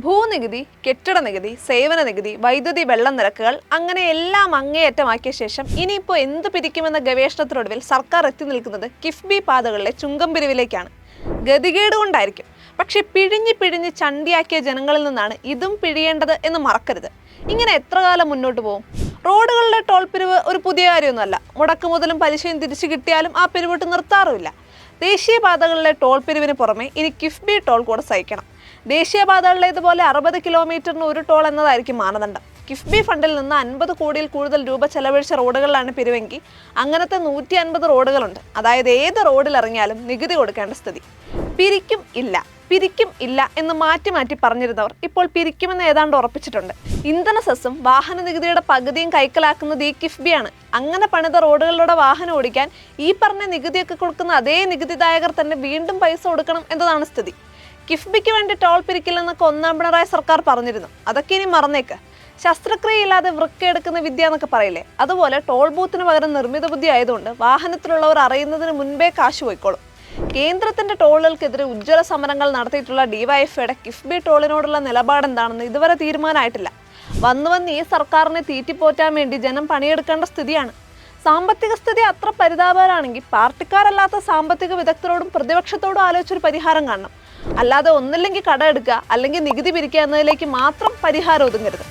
ഭൂനികുതി കെട്ടിട നികുതി സേവന നികുതി വൈദ്യുതി വെള്ളം നിരക്കുകൾ അങ്ങനെ എല്ലാം അങ്ങേയറ്റമാക്കിയ ശേഷം ഇനിയിപ്പോൾ എന്ത് പിരിക്കുമെന്ന ഗവേഷണത്തിനൊടുവിൽ സർക്കാർ എത്തി നിൽക്കുന്നത് കിഫ്ബി പാതകളിലെ ചുങ്കം പിരിവിലേക്കാണ് ഗതികേട് കൊണ്ടായിരിക്കും. പക്ഷെ പിഴിഞ്ഞ് പിഴിഞ്ഞ് ചണ്ടിയാക്കിയ ജനങ്ങളിൽ നിന്നാണ് ഇതും പിഴിയേണ്ടത് എന്ന് മറക്കരുത്. ഇങ്ങനെ എത്ര കാലം മുന്നോട്ട് പോകും റോഡുകളുടെ ടോൾ പിരിവ് ഒരു പുതിയ കാര്യമൊന്നുമല്ല. മുടക്ക് മുതലും പലിശയും തിരിച്ചു കിട്ടിയാലും ആ പിരിവിട്ട് നിർത്താറുമില്ല. ദേശീയപാതകളിലെ ടോൾ പിരിവിന് പുറമെ ഇനി കിഫ്ബി ടോൾ കൂടെ സഹിക്കണം. ദേശീയപാതകളിലേതുപോലെ അറുപത് കിലോമീറ്ററിന് ഒരു ടോൾ എന്നതായിരിക്കും മാനദണ്ഡം. കിഫ്ബി ഫണ്ടിൽ നിന്ന് അൻപത് കോടിയിൽ കൂടുതൽ രൂപ ചെലവഴിച്ച റോഡുകളിലാണ് പിരിവെങ്കിൽ അങ്ങനത്തെ നൂറ്റി അൻപത് റോഡുകളുണ്ട്. അതായത് ഏത് റോഡിലിറങ്ങിയാലും നികുതി കൊടുക്കേണ്ട സ്ഥിതി. പിരിക്കും ഇല്ല പിരിക്കും ഇല്ല എന്ന് മാറ്റി മാറ്റി പറഞ്ഞിരുന്നവർ ഇപ്പോൾ പിരിക്കുമെന്ന് ഏതാണ്ട് ഉറപ്പിച്ചിട്ടുണ്ട്. ഇന്ധന സെസ്സും വാഹന നികുതിയുടെ പകുതിയും കൈക്കലാക്കുന്നത് ഈ കിഫ്ബിയാണ്. അങ്ങനെ പണിത റോഡുകളിലൂടെ വാഹനം ഓടിക്കാൻ ഈ പറഞ്ഞ നികുതിയൊക്കെ കൊടുക്കുന്ന അതേ നികുതിദായകർ തന്നെ വീണ്ടും പൈസ കൊടുക്കണം എന്നതാണ് സ്ഥിതി. കിഫ്ബിക്ക് വേണ്ടി ടോൾ പിരിക്കില്ലെന്നൊക്കെ ഒന്നാം പിണറായി സർക്കാർ പറഞ്ഞിരുന്നു. അതൊക്കെ ഇനി മറന്നേക്ക്. ശസ്ത്രക്രിയയില്ലാതെ വൃക്കെടുക്കുന്ന വിദ്യ എന്നൊക്കെ പറയില്ലേ? അതുപോലെ ടോൾ ബൂത്തിന് പകരം നിർമ്മിത ബുദ്ധി ആയതുകൊണ്ട് വാഹനത്തിലുള്ളവർ അറിയുന്നതിന് മുൻപേ കാശ് പോയിക്കോളും. കേന്ദ്രത്തിന്റെ ടോളുകൾക്കെതിരെ ഉജ്ജ്വല സമരങ്ങൾ നടത്തിയിട്ടുള്ള ഡിവൈഎഫ്ഐയുടെ കിഫ്ബി ടോളിനോടുള്ള നിലപാട് എന്താണെന്ന് ഇതുവരെ തീരുമാനമായിട്ടില്ല. വന്നു വന്ന് ഈ സർക്കാരിനെ തീറ്റിപ്പോറ്റാൻ വേണ്ടി ജനം പണിയെടുക്കേണ്ട സ്ഥിതിയാണ്. സാമ്പത്തിക സ്ഥിതി അത്ര പരിതാപകരാണെങ്കിൽ പാർട്ടിക്കാരല്ലാത്ത സാമ്പത്തിക വിദഗ്ധരോടും പ്രതിപക്ഷത്തോടും ആലോചിച്ചൊരു പരിഹാരം കാണണം. അല്ലാതെ ഒന്നില്ലെങ്കിൽ കട എടുക്കുക അല്ലെങ്കിൽ നികുതി പിരിക്കുക എന്നതിലേക്ക് മാത്രം പരിഹാരം ഒതുങ്ങരുത്.